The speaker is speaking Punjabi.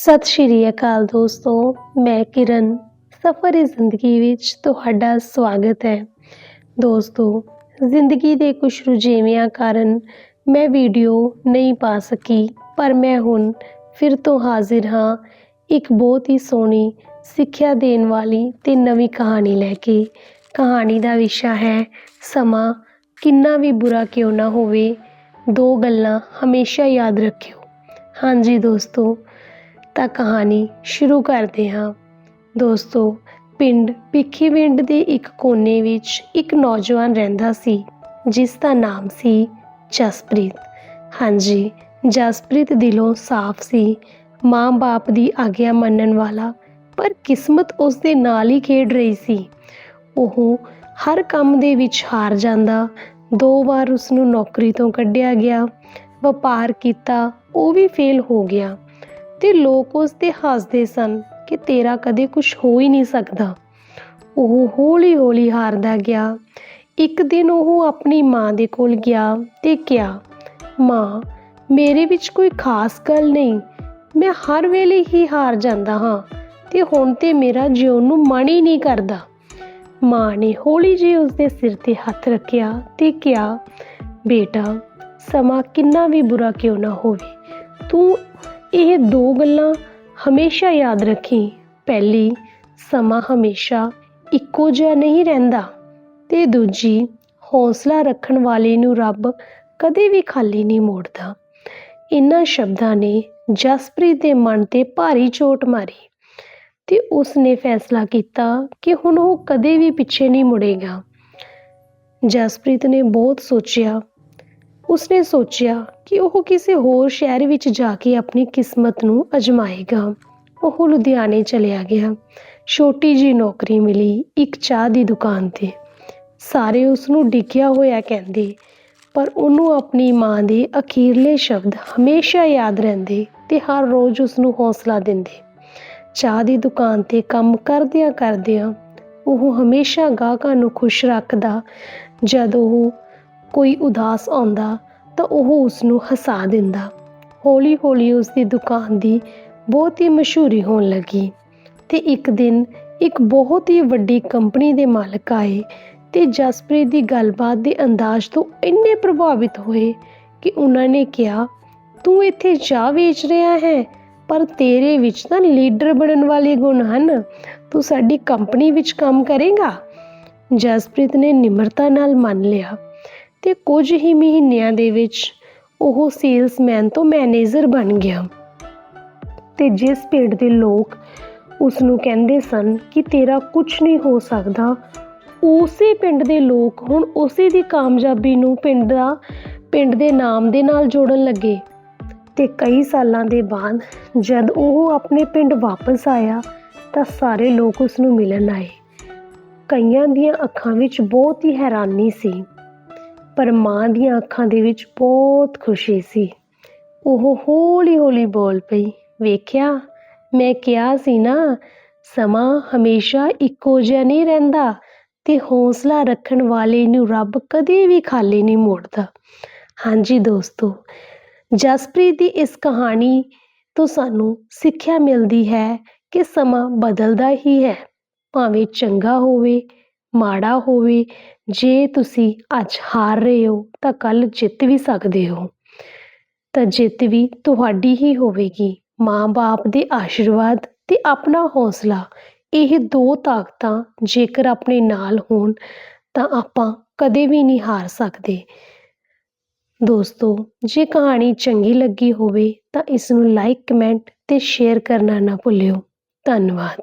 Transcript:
ਸਤਿ ਸ਼੍ਰੀ ਅਕਾਲ ਦੋਸਤੋ, ਮੈਂ ਕਿਰਨ। ਸਫਰ ਏ ਜ਼ਿੰਦਗੀ ਵਿੱਚ ਤੁਹਾਡਾ ਸਵਾਗਤ ਹੈ। ਦੋਸਤੋ, ਜ਼ਿੰਦਗੀ ਦੇ ਕੁਝ ਰੁਝੇਵਿਆਂ ਕਾਰਨ ਮੈਂ ਵੀਡੀਓ ਨਹੀਂ ਪਾ ਸਕੀ, ਪਰ ਮੈਂ ਹੁਣ ਫਿਰ ਤੋਂ ਹਾਜ਼ਰ ਹਾਂ ਇੱਕ ਬਹੁਤ ਹੀ ਸੋਹਣੀ ਸਿੱਖਿਆ ਦੇਣ ਵਾਲੀ ਤੇ ਨਵੀਂ ਕਹਾਣੀ ਲੈ ਕੇ। ਕਹਾਣੀ ਦਾ ਵਿਸ਼ਾ ਹੈ, ਸਮਾਂ ਕਿੰਨਾ ਵੀ ਬੁਰਾ ਕਿਉਂ ਨਾ ਹੋਵੇ, ਦੋ ਗੱਲਾਂ ਹਮੇਸ਼ਾ ਯਾਦ ਰੱਖਿਓ। ਹਾਂਜੀ ਦੋਸਤੋ ਤਾਂ ਕਹਾਣੀ ਸ਼ੁਰੂ ਕਰਦੇ ਹਾਂ। ਦੋਸਤੋ, ਪਿੰਡ ਭਿੱਖੀਵਿੰਡ ਦੇ ਇੱਕ ਕੋਨੇ ਵਿੱਚ ਇੱਕ ਨੌਜਵਾਨ ਰਹਿੰਦਾ ਸੀ, ਜਿਸ ਦਾ ਨਾਮ ਸੀ ਜਸਪ੍ਰੀਤ। ਹਾਂਜੀ, ਜਸਪ੍ਰੀਤ ਦਿਲੋਂ ਸਾਫ਼ ਸੀ, ਮਾਂ-ਬਾਪ ਦੀ ਆਗਿਆ ਮੰਨਣ ਵਾਲਾ, ਪਰ ਕਿਸਮਤ ਉਸ ਦੇ ਨਾਲ ਹੀ ਖੇਡ ਰਹੀ ਸੀ। ਉਹ ਹਰ ਕੰਮ ਦੇ ਵਿੱਚ ਹਾਰ ਜਾਂਦਾ, ਦੋ ਵਾਰ ਉਸ ਨੂੰ ਨੌਕਰੀ ਤੋਂ ਕੱਢਿਆ ਗਿਆ, ਵਪਾਰ ਕੀਤਾ, ਉਹ ਵੀ ਫੇਲ ਹੋ ਗਿਆ। ਤੇ ਲੋਕ ਉਸ ਤੇ ਹੱਸਦੇ ਸਨ ਕਿ ਤੇਰਾ ਕਦੇ ਕੁਝ ਹੋ ਹੀ ਨਹੀਂ ਸਕਦਾ। ਉਹ ਹੌਲੀ-ਹੌਲੀ ਹਾਰਦਾ ਗਿਆ। ਇੱਕ ਦਿਨ ਉਹ ਆਪਣੀ ਮਾਂ ਦੇ ਕੋਲ ਗਿਆ ਤੇ ਕਿਹਾ, ਮਾਂ, ਮੇਰੇ ਵਿੱਚ ਕੋਈ ਖਾਸ ਗੱਲ ਨਹੀਂ। ਮੈਂ ਹਰ ਵੇਲੇ ਹੀ ਹਾਰ ਜਾਂਦਾ ਹਾਂ ਤੇ ਹੁਣ ਤੇ ਮੇਰਾ ਜਿਉਣ ਨੂੰ ਮਨ ਹੀ ਨਹੀਂ ਕਰਦਾ। ਮਾਂ ਨੇ ਹੌਲੀ ਜਿਹੀ ਉਸਦੇ ਸਿਰ ਤੇ ਹੱਥ ਰੱਖਿਆ ਤੇ ਕਿਹਾ, ਬੇਟਾ, ਸਮਾਂ ਕਿੰਨਾ ਵੀ ਬੁਰਾ ਕਿਉਂ ਨਾ ਹੋਵੇ। ਤੂੰ ਇਹ ਦੋ ਗੱਲਾਂ ਹਮੇਸ਼ਾ ਯਾਦ ਰੱਖੀ। ਪਹਿਲੀ, ਸਮਾਂ ਹਮੇਸ਼ਾ ਇੱਕੋ ਜਿਹਾ ਨਹੀਂ ਰਹਿੰਦਾ ਤੇ ਦੂਜੀ, ਹੌਸਲਾ ਰੱਖਣ ਵਾਲੇ ਨੂੰ ਰੱਬ ਕਦੇ ਵੀ ਖਾਲੀ ਨਹੀਂ ਮੋੜਦਾ। ਇਨ੍ਹਾਂ ਸ਼ਬਦਾਂ ਨੇ ਜਸਪ੍ਰੀਤ ਦੇ ਮਨ ਤੇ ਭਾਰੀ ਚੋਟ ਮਾਰੀ ਤੇ ਉਸ ਨੇ ਫੈਸਲਾ ਕੀਤਾ ਕਿ ਹੁਣ ਉਹ ਕਦੇ ਵੀ ਪਿੱਛੇ ਨਹੀਂ ਮੁੜੇਗਾ। ਜਸਪ੍ਰੀਤ ਨੇ ਬਹੁਤ ਸੋਚਿਆ ਉਸਨੇ ਸੋਚਿਆ ਕਿ ਉਹ ਕਿਸੇ ਹੋਰ ਸ਼ਹਿਰ ਵਿੱਚ ਜਾ ਕੇ ਆਪਣੀ ਕਿਸਮਤ ਨੂੰ ਅਜਮਾਏਗਾ। ਉਹ ਲੁਧਿਆਣੇ ਚਲਿਆ ਗਿਆ। ਛੋਟੀ ਜੀ ਨੌਕਰੀ ਮਿਲੀ ਇੱਕ ਚਾਹ ਦੀ ਦੁਕਾਨ ਤੇ। ਸਾਰੇ ਉਸ ਨੂੰ ਡਿੱਗਿਆ ਹੋਇਆ ਕਹਿੰਦੇ, ਪਰ ਉਹਨੂੰ ਆਪਣੀ ਮਾਂ ਦੇ ਅਖੀਰਲੇ ਸ਼ਬਦ ਹਮੇਸ਼ਾ ਯਾਦ ਰਹਿੰਦੇ ਤੇ ਹਰ ਰੋਜ਼ ਉਸ ਨੂੰ ਹੌਸਲਾ ਦਿੰਦੇ। ਚਾਹ ਦੀ ਦੁਕਾਨ ਤੇ ਕੰਮ ਕਰਦਿਆਂ ਕਰਦਿਆਂ ਉਹ ਹਮੇਸ਼ਾ ਗਾਹਕਾਂ ਨੂੰ ਖੁਸ਼ ਰੱਖਦਾ, ਜਦ ਉਹ ਕੋਈ ਉਦਾਸ ਆਉਂਦਾ ਤਾਂ ਉਹ ਉਸ ਨੂੰ ਹਸਾ ਦਿੰਦਾ। ਹੌਲੀ-ਹੌਲੀ ਉਸ ਦੀ ਦੁਕਾਨ ਦੀ ਬਹੁਤ ਹੀ ਮਸ਼ਹੂਰੀ ਹੋਣ ਲੱਗੀ ਤੇ ਇੱਕ ਦਿਨ ਇੱਕ ਬਹੁਤ ਹੀ ਵੱਡੀ ਕੰਪਨੀ ਦੇ ਮਾਲਕ ਆਏ ਤੇ ਜਸਪ੍ਰੀਤ ਦੀ ਗੱਲਬਾਤ ਦੇ ਅੰਦਾਜ਼ ਤੋਂ ਇੰਨੇ ਪ੍ਰਭਾਵਿਤ ਹੋਏ ਕਿ ਉਹਨਾਂ ਨੇ ਕਿਹਾ, ਤੂੰ ਇੱਥੇ ਚਾਹ ਵੇਚ ਰਿਹਾ ਹੈ, ਪਰ ਤੇਰੇ ਵਿੱਚ ਤਾਂ ਲੀਡਰ ਬਣਨ ਵਾਲੇ ਗੁਣ ਹਨ। ਤੂੰ ਸਾਡੀ ਕੰਪਨੀ ਵਿੱਚ ਕੰਮ ਕਰੇਗਾ? ਜਸਪ੍ਰੀਤ ਨੇ ਨਿਮਰਤਾ ਨਾਲ ਮੰਨ ਲਿਆ। ਤੇ ਕੁਝ ਹੀ ਮਹੀਨਿਆਂ ਦੇ ਵਿੱਚ ਉਹ ਸੇਲਸਮੈਨ ਤੋਂ ਮੈਨੇਜਰ ਬਣ ਗਿਆ। ਤੇ ਜਿਸ ਪਿੰਡ ਦੇ ਲੋਕ ਉਸ ਨੂੰ ਕਹਿੰਦੇ ਸਨ ਕਿ ਤੇਰਾ ਕੁਝ ਨਹੀਂ ਹੋ ਸਕਦਾ, ਉਸੇ ਪਿੰਡ ਦੇ ਲੋਕ ਹੁਣ ਉਸੇ ਦੀ ਕਾਮਯਾਬੀ ਨੂੰ ਪਿੰਡ ਦਾ, ਪਿੰਡ ਦੇ ਨਾਮ ਦੇ ਨਾਲ ਜੋੜਨ ਲੱਗੇ। ਤੇ ਕਈ ਸਾਲਾਂ ਦੇ ਬਾਅਦ ਜਦ ਉਹ ਆਪਣੇ ਪਿੰਡ ਵਾਪਸ ਆਇਆ, ਤਾਂ ਸਾਰੇ ਲੋਕ ਉਸ ਨੂੰ ਮਿਲਣ ਆਏ। ਕਈਆਂ ਦੀਆਂ ਅੱਖਾਂ ਵਿੱਚ ਬਹੁਤ ਹੀ ਹੈਰਾਨੀ ਸੀ। ਪਰ ਮਾਂ ਦੀਆਂ ਅੱਖਾਂ ਦੇ ਵਿੱਚ ਬਹੁਤ ਖੁਸ਼ੀ ਸੀ। ਉਹ ਹੌਲੀ-ਹੌਲੀ ਬੋਲ ਪਈ, ਵੇਖਿਆ, ਮੈਂ ਕਿਹਾ ਸੀ ਨਾ, ਸਮਾਂ ਹਮੇਸ਼ਾ ਇੱਕੋ ਜਿਹਾ ਨਹੀਂ ਰਹਿੰਦਾ ਤੇ ਹੌਸਲਾ ਰੱਖਣ ਵਾਲੇ ਨੂੰ ਰੱਬ ਕਦੇ ਵੀ ਖਾਲੀ ਨਹੀਂ ਮੋੜਦਾ। ਹਾਂਜੀ ਦੋਸਤੋ, ਜਸਪ੍ਰੀਤ ਦੀ ਇਸ ਕਹਾਣੀ ਤੋਂ ਸਾਨੂੰ ਸਿੱਖਿਆ ਮਿਲਦੀ ਹੈ ਕਿ ਸਮਾਂ ਬਦਲਦਾ ਹੀ ਹੈ, ਭਾਵੇਂ ਚੰਗਾ ਹੋਵੇ ਮਾੜਾ ਹੋਵੇ, ਜੇ ਤੁਸੀਂ ਅੱਜ ਹਾਰ ਰਹੇ ਹੋ ਤਾਂ ਕੱਲ੍ਹ ਜਿੱਤ ਵੀ ਸਕਦੇ ਹੋ। ਤਾਂ ਜਿੱਤ ਵੀ ਤੁਹਾਡੀ ਹੀ ਹੋਵੇਗੀ। ਮਾਂ-ਬਾਪ ਦੇ ਆਸ਼ੀਰਵਾਦ ਤੇ ਆਪਣਾ ਹੌਸਲਾ, ਇਹ ਦੋ ਤਾਕਤਾਂ ਜੇਕਰ ਆਪਣੇ ਨਾਲ ਹੋਣ ਤਾਂ ਆਪਾਂ ਕਦੇ ਵੀ ਨਹੀਂ ਹਾਰ ਸਕਦੇ। ਦੋਸਤੋ, ਜੇ ਕਹਾਣੀ ਚੰਗੀ ਲੱਗੀ ਹੋਵੇ ਤਾਂ ਇਸ ਨੂੰ ਲਾਈਕ ਕਮੈਂਟ ਤੇ ਸ਼ੇਅਰ ਕਰਨਾ ਨਾ ਭੁੱਲਿਓ। ਧੰਨਵਾਦ।